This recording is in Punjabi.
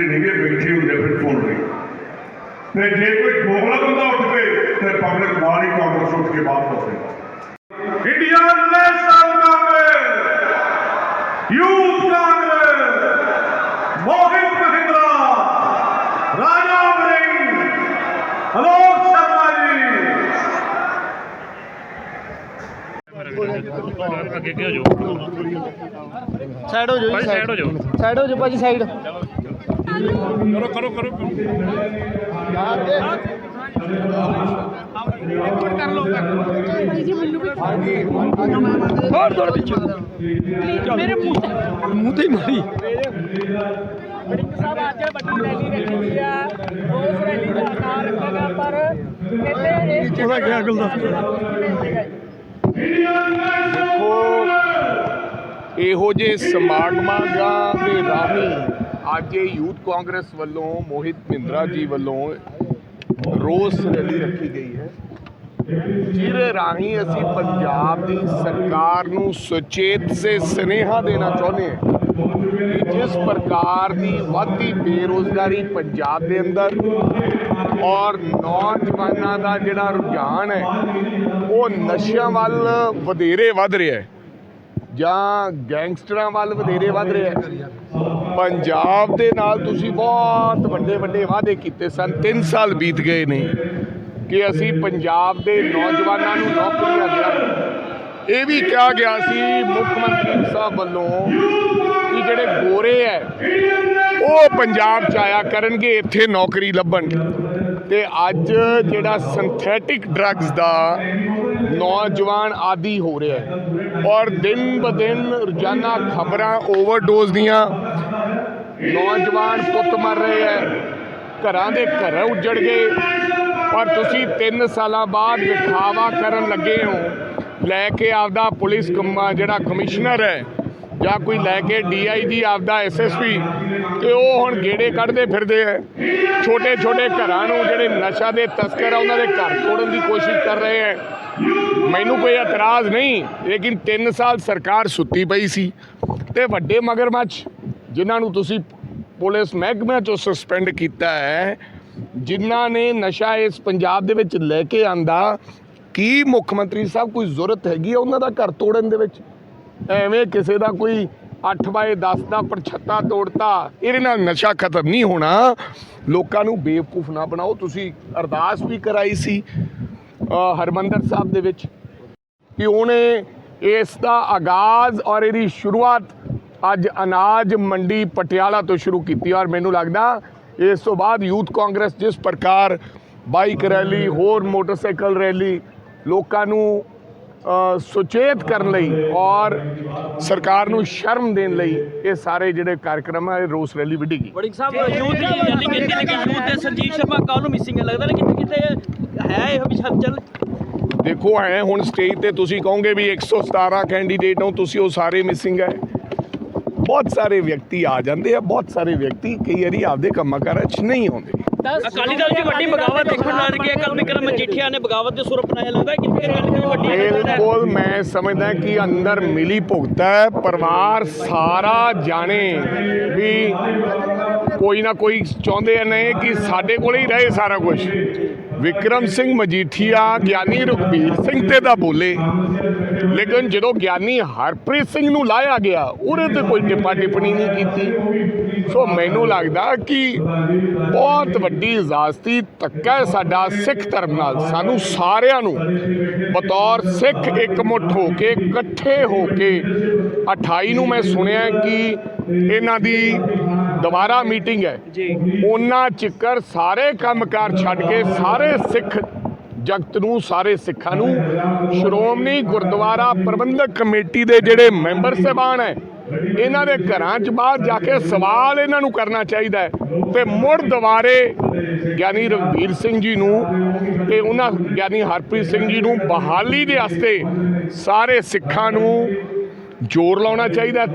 ਦੂਸਰੇ ਨਹੀਂਗੇ ਬੈਠੇ ਹੁੰਦੇ ਫਿਰ ਸੁਣ ਰਹੇ ਤੇ ਜੇ ਕੋਈ ਦੋਗਲਾ ਬੰਦਾ ਉੱਠ ਪਏ ਤੇ ਪਬਲਿਕ ਨਾਲ ਹੀ ਕਾਂਗਰਸ ਉੱਠ ਕੇ ਬਾਹਰ ਪਵੇ India National Congress Youth Congress Mohit Mahindra Raja Warring Alok Sharma ji. ਅੱਗੇ ਹੋ ਜਾਓ। ਸਾਈਡ ਹੋ ਜਾਓ ਜੀ ਸਾਈਡ ਹੋ ਜਾਓ। ਸਾਈਡ ਹੋ ਜਾਓ ਭਾਜੀ ਸਾਈਡ ਕਰੋ ਕਰੋ ਕਰੋ। ਹੋਰ ਥੋੜਾ ਪਿੱਛੇ। ਮੇਰੇ ਮੂੰਹ ਤੇ ਮੂੰਹ ਤੇ ਹੀ ਮਾਰੀ। ਸਾਹਿਬ ਅੱਜ ਵੱਡੀ ਰੈਲੀ ਰੱਖੀ ਗਈ ਆ। ਉਸ ਰੈਲੀ ਦਾ ਨਾਂ ਰੱਖਾਂਗਾ ਪਰ ਕਹਿੰਦੇ ਇਸ ਉਹਦਾ ਕੀ ਅਕਲ ਦਾ? ਇਹੋ ਜਿਹੇ ਸਮਾਗਮਾਂ ਦਾ ਦੇ ਰਾਹੀਂ ਅੱਜ ਇਹ ਯੂਥ ਕਾਂਗਰਸ ਵੱਲੋਂ ਮੋਹਿਤ ਮਹਿੰਦਰਾ ਜੀ ਵੱਲੋਂ ਰੋਸ ਰੈਲੀ ਰੱਖੀ ਗਈ ਹੈ। ਜਿਹਦੇ ਰਾਹੀਂ ਅਸੀਂ ਪੰਜਾਬ ਦੀ ਸਰਕਾਰ ਨੂੰ ਸੁਚੇਤ ਸੇ ਸਨੇਹਾ ਦੇਣਾ ਚਾਹੁੰਦੇ ਹਾਂ ਕਿ ਜਿਸ ਪ੍ਰਕਾਰ ਦੀ ਵੱਧਦੀ ਬੇਰੋਜ਼ਗਾਰੀ ਪੰਜਾਬ ਦੇ ਅੰਦਰ ਔਰ ਨੌਜਵਾਨਾਂ ਦਾ ਜਿਹੜਾ ਰੁਝਾਨ ਹੈ, ਉਹ ਨਸ਼ਿਆਂ ਵੱਲ ਵਧੇਰੇ ਵੱਧ ਰਿਹਾ ਹੈ ਜਾਂ ਗੈਂਗਸਟਰਾਂ ਵੱਲ ਵਧੇਰੇ ਵੱਧ ਰਿਹਾ ਹੈ। ਪੰਜਾਬ ਦੇ ਨਾਲ ਤੁਸੀਂ ਬਹੁਤ ਵੱਡੇ ਵੱਡੇ ਵਾਅਦੇ ਕੀਤੇ ਸਨ। 3 ਸਾਲ ਬੀਤ ਗਏ ਨੇ ਕਿ ਅਸੀਂ ਪੰਜਾਬ ਦੇ ਨੌਜਵਾਨਾਂ ਨੂੰ ਨੌਕਰੀਆਂ ਦਿਆਂਗੇ ਇਹ ਵੀ ਕਿਹਾ ਗਿਆ ਸੀ ਮੁੱਖ ਮੰਤਰੀ ਸਾਹਿਬ ਵੱਲੋਂ ਕਿ ਜਿਹੜੇ ਗੋਰੇ ਹੈ, ਉਹ ਪੰਜਾਬ ਚ ਆਇਆ ਕਰਨਗੇ, ਇੱਥੇ ਨੌਕਰੀ ਲੱਭਣ। ਤੇ ਅੱਜ ਜਿਹੜਾ ਸਿੰਥੈਟਿਕ ਡਰੱਗਸ ਦਾ ਨੌਜਵਾਨ ਆਦੀ ਹੋ ਰਿਹਾ ਹੈ ਔਰ ਦਿਨ ਬ ਦਿਨ ਰੋਜ਼ਾਨਾ ਖਬਰਾਂ ਓਵਰਡੋਜ਼ ਦੀਆਂ ਨੌਜਵਾਨ ਪੁੱਤ ਮਰ ਰਹੇ ਹੈ। ਘਰਾਂ ਦੇ ਘਰ ਉੱਜੜ ਗਏ। ਔਰ ਤੁਸੀਂ 3 ਸਾਲਾਂ ਬਾਅਦ ਵਿਖਾਵਾ ਕਰਨ ਲੱਗੇ ਹੋ। ਲੈ ਕੇ ਆਪਦਾ ਪੁਲਿਸ ਕੰਮਾ ਜਿਹੜਾ ਕਮਿਸ਼ਨਰ ਹੈ ਜਾਂ ਕੋਈ ਲੈ ਕੇ ਡੀਆਈਜੀ ਆਪਦਾ ਐਸਐਸਪੀ ਤੇ ਉਹ ਹੁਣ ਗੇੜੇ ਕੱਢਦੇ ਫਿਰਦੇ ਐ ਛੋਟੇ ਛੋਟੇ ਘਰਾਂ ਨੂੰ ਜਿਹੜੇ ਨਸ਼ਾ ਦੇ ਤਸਕਰ ਆ, ਉਹਨਾਂ ਦੇ ਘਰ ਤੋੜਨ ਦੀ ਕੋਸ਼ਿਸ਼ ਕਰ ਰਹੇ ਐ ਮੈਨੂੰ ਕੋਈ ਇਤਰਾਜ਼ ਨਹੀਂ, ਲੇਕਿਨ 3 ਸਾਲ ਸਰਕਾਰ ਸੁੱਤੀ ਪਈ ਸੀ ਤੇ ਵੱਡੇ ਮਗਰਮੱਛ ਜਿਨ੍ਹਾਂ ਨੂੰ ਤੁਸੀਂ ਪੁਲਿਸ ਮਹਿਕਮੇ ਚੋਂ ਸਸਪੈਂਡ ਕੀਤਾ ਹੈ ਜਿਨ੍ਹਾਂ ਨੇ ਨਸ਼ਾ ਇਸ ਪੰਜਾਬ ਦੇ ਵਿੱਚ ਲੈ ਕੇ ਆਂਦਾ ਕੀ ਮੁੱਖ ਮੰਤਰੀ ਸਾਹਿਬ ਕੋਈ ਜ਼ਰੂਰਤ ਹੈਗੀ ਆ ਉਹਨਾਂ ਦਾ ਘਰ ਤੋੜਨ ਦੇ ਵਿੱਚ? ਐਵੇਂ ਕਿਸੇ ਦਾ ਕੋਈ 8 ਬਾਏ 10 ਦਾ ਪਰਛੱਤਾ ਤੋੜਤਾ ਇਹਦੇ ਨਾਲ ਨਸ਼ਾ ਖਤਮ ਨਹੀਂ ਹੋਣਾ। ਲੋਕਾਂ ਨੂੰ ਬੇਵਕੂਫ ਨਾ ਬਣਾਓ ਤੁਸੀਂ ਅਰਦਾਸ ਵੀ ਕਰਾਈ ਸੀ ਅ, ਹਰਮੰਦਰ ਸਾਹਿਬ ਦੇ ਵਿੱਚ। ਕਿ ਉਹਨੇ ਇਸ ਦਾ ਆਗਾਜ਼ ਔਰ ਇਹਦੀ ਸ਼ੁਰੂਆਤ ਅੱਜ ਅਨਾਜ ਮੰਡੀ ਪਟਿਆਲਾ ਤੋਂ ਸ਼ੁਰੂ ਕੀਤੀ ਔਰ ਮੈਨੂੰ ਲੱਗਦਾ ਇਸ ਤੋਂ ਬਾਅਦ ਯੂਥ ਕਾਂਗਰਸ ਜਿਸ ਪ੍ਰਕਾਰ ਬਾਈਕ ਰੈਲੀ ਹੋਰ ਮੋਟਰਸਾਈਕਲ ਰੈਲੀ ਲੋਕਾਂ ਨੂੰ ਸੁਚੇਤ ਕਰਨ ਲਈ ਔਰ ਸਰਕਾਰ ਨੂੰ ਸ਼ਰਮ ਦੇਣ ਲਈ ਇਹ ਸਾਰੇ ਜਿਹੜੇ ਕਾਰਜਕ੍ਰਮ ਹੈ ਇਹ ਰੋਸ ਰੈਲੀ ਵਿੱਢੇਗੀ ਵੜਿੰਗ ਸਾਹਿਬ ਯੂਥ ਦੀ ਰੈਲੀ ਕਹਿੰਦੇ ਨੇ ਕਿ ਯੂਥ ਦੇ ਸੰਜੀਵ ਸ਼ਰਮਾ ਕਾਲ ਨੂੰ ਮਿਸਿੰਗ ਹੈ? ਲੱਗਦਾ ਨਾ ਕਿਤੇ ਕਿਤੇ ਹੈ ਇਹੋ ਵੀ ਹਲਚਲ ਦੇਖੋ ਐ ਹੁਣ ਸਟੇਜ ਤੇ ਤੁਸੀਂ ਕਹੋਗੇ ਵੀ 117 ਕੈਂਡੀਡੇਟ ਹੋ ਤੁਸੀਂ ਉਹ ਸਾਰੇ ਮਿਸਿੰਗ ਹੈ। ਬਹੁਤ ਸਾਰੇ ਵਿਅਕਤੀ ਆ ਜਾਂਦੇ ਆ, ਬਹੁਤ ਸਾਰੇ ਵਿਅਕਤੀ ਕਈ ਵਾਰੀ ਆਪਦੇ ਕੰਮਾਂ ਕਾਰਾਂ 'ਚ ਨਹੀਂ ਆਉਂਦੇ। ਅਕਾਲੀ ਦਲ ਦੀ ਵੱਡੀ ਬਗਾਵਤ ਦੇਖਣ ਨੂੰ ਲੱਗ ਗਈ ਹੈ ਕੱਲ ਵਿਕਰਮ ਮਜੀਠੀਆ ਨੇ। ਬਗਾਵਤ ਦੇ ਸੁਰ ਅਪਣਾਇਆ ਲੱਗਦਾ ਕਿ ਅਕਾਲੀ ਦਲ ਦੀ ਵੱਡੀ ਬਿਲਕੁਲ ਮੈਂ ਸਮਝਦਾ ਕਿ ਅੰਦਰ ਮਿਲੀ ਭੁਗਤ ਹੈ ਪਰਿਵਾਰ ਸਾਰਾ ਜਾਣੇ ਵੀ ਕੋਈ ਨਾ ਕੋਈ ਚਾਹੁੰਦੇ ਨੇ ਕਿ ਸਾਡੇ ਕੋਲ ਹੀ ਰਹੇ ਸਾਰਾ ਕੁਝ ਵਿਕਰਮ ਸਿੰਘ ਮਜੀਠੀਆ ਗਿਆਨੀ ਰਘਬੀਰ ਸਿੰਘ ਤੇ ਤਾਂ ਬੋਲੇ। ਲੇਕਿਨ ਜਦੋਂ ਗਿਆਨੀ ਹਰਪ੍ਰੀਤ ਸਿੰਘ ਨੂੰ ਲਾਇਆ ਗਿਆ ਉਹਦੇ ਤੇ ਕੋਈ ਟਿੱਪਾ ਟਿੱਪਣੀ ਨਹੀਂ ਕੀਤੀ। ਸੋ ਮੈਨੂੰ ਲੱਗਦਾ ਕਿ ਬਹੁਤ ਵੱਡੀ ਇਜਾਜ਼ਤੀ ਧੱਕਾ ਹੈ ਸਾਡਾ ਸਿੱਖ ਧਰਮ ਨਾਲ। ਸਾਨੂੰ ਸਾਰਿਆਂ ਨੂੰ ਬਤੌਰ ਸਿੱਖ ਇਕਮੁੱਠ ਹੋ ਕੇ ਇਕੱਠੇ ਹੋ ਕੇ 28 ਨੂੰ ਮੈਂ ਸੁਣਿਆ ਕਿ ਇਹਨਾਂ ਦੀ ਦੁਬਾਰਾ ਮੀਟਿੰਗ ਹੈ। ਜੀ। ਉਹਨਾਂ ਚਿੱਕਰ ਸਾਰੇ ਕੰਮਕਾਰ ਛੱਡ ਕੇ ਸਾਰੇ ਸਿੱਖ ਜਗਤ ਨੂੰ ਸਾਰੇ ਸਿੱਖਾਂ ਨੂੰ ਸ਼੍ਰੋਮਣੀ ਗੁਰਦੁਆਰਾ ਪ੍ਰਬੰਧਕ ਕਮੇਟੀ ਦੇ ਜਿਹੜੇ ਮੈਂਬਰ ਸਹਿਬਾਨ ਹੈ ਇਹਨਾਂ ਦੇ ਘਰਾਂ 'ਚ ਬਾਹਰ ਜਾ ਕੇ ਸਵਾਲ ਇਹਨਾਂ ਨੂੰ ਕਰਨਾ ਚਾਹੀਦਾ ਹੈ। ਤੇ ਮੁੜ ਦੁਬਾਰੇ ਗਿਆਨੀ ਰਘਬੀਰ ਸਿੰਘ ਜੀ ਨੂੰ ਤੇ ਉਹਨਾਂ ਗਿਆਨੀ ਹਰਪ੍ਰੀਤ ਸਿੰਘ ਜੀ ਨੂੰ ਬਹਾਲੀ ਦੇ ਵਾਸਤੇ ਸਾਰੇ ਸਿੱਖਾਂ ਨੂੰ ਜ਼ੋਰ ਲਾਉਣਾ ਚਾਹੀਦਾ